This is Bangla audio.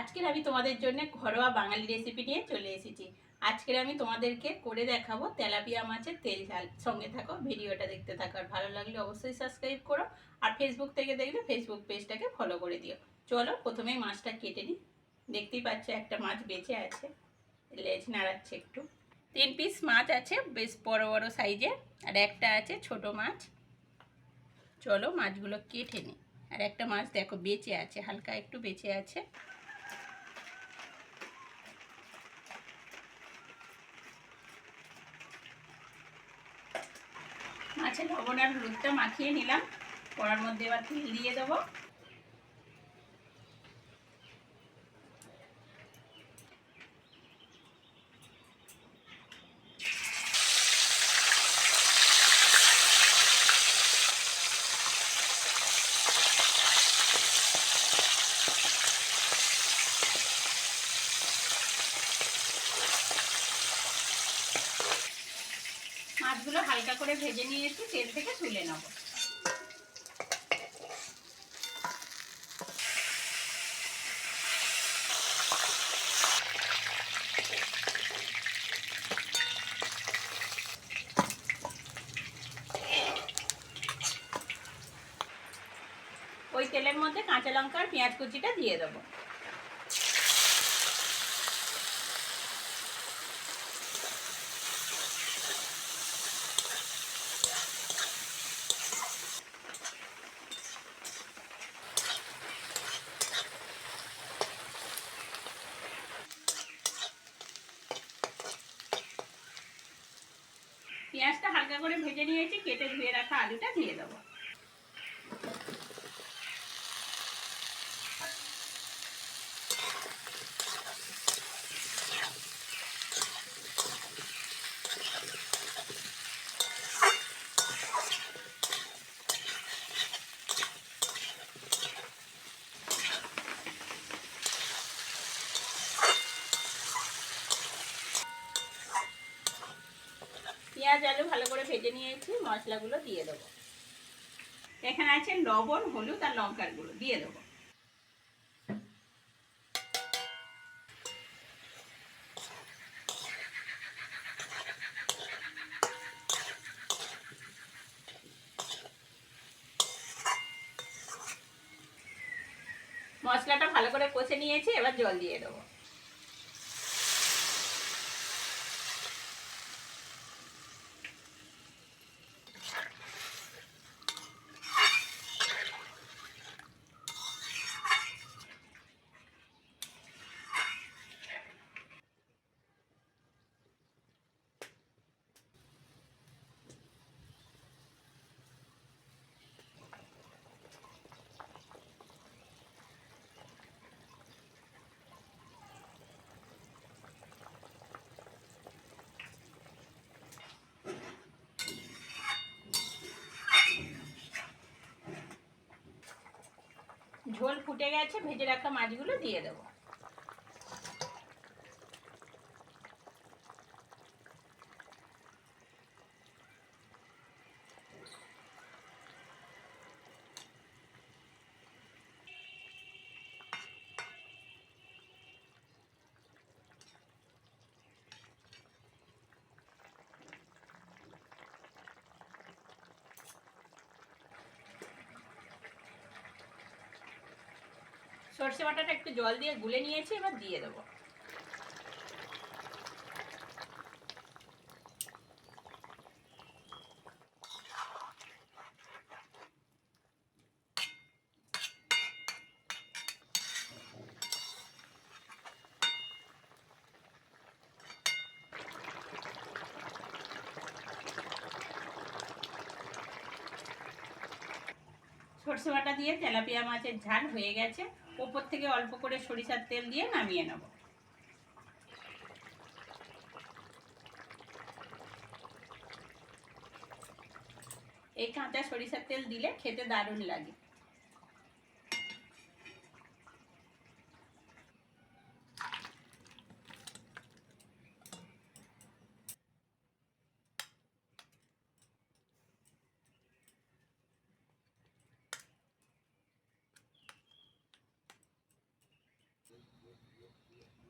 আজকের আমি তোমাদের জন্য ঘরোয়া বাঙালি রেসিপি নিয়ে চলে এসেছি। আজকের আমি তোমাদেরকে করে দেখাবো তেলাপিয়া মাছের তেল ঝাল। সঙ্গে থাকো, ভিডিওটা দেখতে থাকো। আর ভালো লাগলে অবশ্যই সাবস্ক্রাইব করো। আর ফেসবুক থেকে দেখলে ফেসবুক পেজটাকে ফলো করে দিও। চলো, প্রথমেই মাছটা কেটে নিই। দেখতেই পাচ্ছ একটা মাছ বেঁচে আছে। লেজ নাড়াচ্ছে একটু। তিন পিস মাছ আছে, বেশ বড় বড় সাইজের আর একটা আছে ছোট মাছ। চলো মাছগুলো কেটে নিই। আর একটা মাছ দেখো বেঁচে আছে, হালকা একটু বেঁচে আছে। মাছের লবণ আর হলুদটা মাখিয়ে নিলাম। কড়ার মধ্যে এবার তেল দিয়ে দেবো। মাছগুলো হালকা করে ভেজে নিয়েছি, তেল থেকে তুলে নেব। ওই তেলের মধ্যে কাঁচা লঙ্কা আর পেঁয়াজ কুচিটা দিয়ে দেবো। হালকা করে ভেজে নিয়েছি কেটে ধুয়ে রাখা আলুটা দিয়ে দেবো। পেঁয়াজ আলু ভালো করে ভেজে নিয়েছি, মশলাগুলো দিয়ে দেবো। এখানে আছে লবণ, হলুদ আর লঙ্কার গুঁড়ো, দিয়ে দেবো। মশলাটা ভালো করে কষে নিয়েছি, এবার জল দিয়ে দেবো। ঝোল ফুটে গেছে ভেজে রাখা মাছগুলো দিয়ে দেবো। সর্ষে বাটাটা একটু জল দিয়ে গুলে নিয়েছি, এবার দিয়ে দেবো। সর্ষে বাটা দিয়ে তেলাপিয়া মাছের ঝাল হয়ে গেছে। ওপর থেকে অল্প করে সরিষার তেল দিয়ে নামিয়ে নেব। এই কাঁচা সরিষার তেল দিলে খেতে দারুণ লাগে।